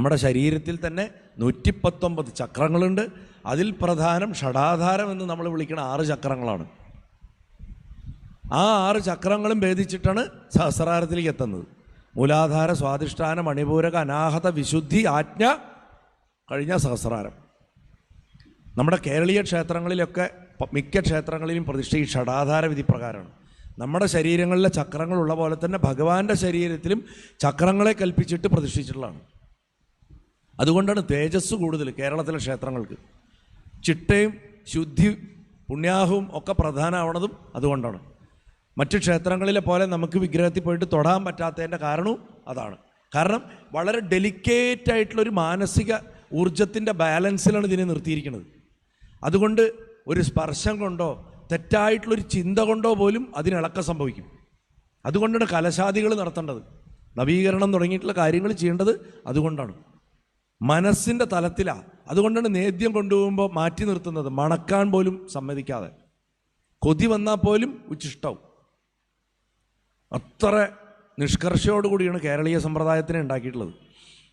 നമ്മുടെ ശരീരത്തിൽ തന്നെ നൂറ്റിപ്പത്തൊമ്പത് ചക്രങ്ങളുണ്ട്. അതിൽ പ്രധാനം ഷടാധാരം എന്ന് നമ്മൾ വിളിക്കുന്ന ആറ് ചക്രങ്ങളാണ്. ആ ആറ് ചക്രങ്ങളും ഭേദിച്ചിട്ടാണ് സഹസ്രാരത്തിലേക്ക് എത്തുന്നത്. മൂലാധാര സ്വാധിഷ്ഠാന മണിപൂരക അനാഹത വിശുദ്ധി ആജ്ഞ കഴിഞ്ഞ സഹസ്രാരം. നമ്മുടെ കേരളീയ ക്ഷേത്രങ്ങളിലൊക്കെ മിക്ക ക്ഷേത്രങ്ങളിലും പ്രതിഷ്ഠ ഈ ഷടാധാര വിധി പ്രകാരമാണ്. നമ്മുടെ ശരീരങ്ങളിലെ ചക്രങ്ങളുള്ള പോലെ തന്നെ ഭഗവാന്റെ ശരീരത്തിലും ചക്രങ്ങളെ കൽപ്പിച്ചിട്ട് പ്രതിഷ്ഠിച്ചിട്ടുള്ളതാണ്. അതുകൊണ്ടാണ് തേജസ് കൂടുതൽ കേരളത്തിലെ ക്ഷേത്രങ്ങൾക്ക്. ചിട്ടയും ശുദ്ധി പുണ്യാഹവും ഒക്കെ പ്രധാനമാവണതും അതുകൊണ്ടാണ്. മറ്റ് ക്ഷേത്രങ്ങളിലെ പോലെ നമുക്ക് വിഗ്രഹത്തിൽ പോയിട്ട് തൊടാൻ പറ്റാത്തതിന്റെ കാരണവും അതാണ്. കാരണം വളരെ ഡെലിക്കേറ്റ് ആയിട്ടുള്ളൊരു മാനസിക ഊർജത്തിന്റെ ബാലൻസിലാണ് ഇതിനെ നിർത്തിയിരിക്കുന്നത്. അതുകൊണ്ട് ഒരു സ്പർശം കൊണ്ടോ തെറ്റായിട്ടുള്ളൊരു ചിന്ത കൊണ്ടോ പോലും അതിനിളക്കം സംഭവിക്കും. അതുകൊണ്ടാണ് കലശാദികൾ നടത്തേണ്ടത്. നവീകരണം തുടങ്ങിയിട്ടുള്ള കാര്യങ്ങൾ ചെയ്യേണ്ടത് അതുകൊണ്ടാണ്. മനസ്സിന്റെ തലത്തിലാണ് അതുകൊണ്ടാണ് നേദ്യം കൊണ്ടുപോകുമ്പോൾ മാറ്റി നിർത്തുന്നത്. മണക്കാൻ പോലും സമ്മതിക്കാതെ. കൊതി വന്നാൽ പോലും ഉച്ചിഷ്ടവും. അത്ര നിഷ്കർഷയോടുകൂടിയാണ് കേരളീയ സമ്പ്രദായത്തിനെ ഉണ്ടാക്കിയിട്ടുള്ളത്.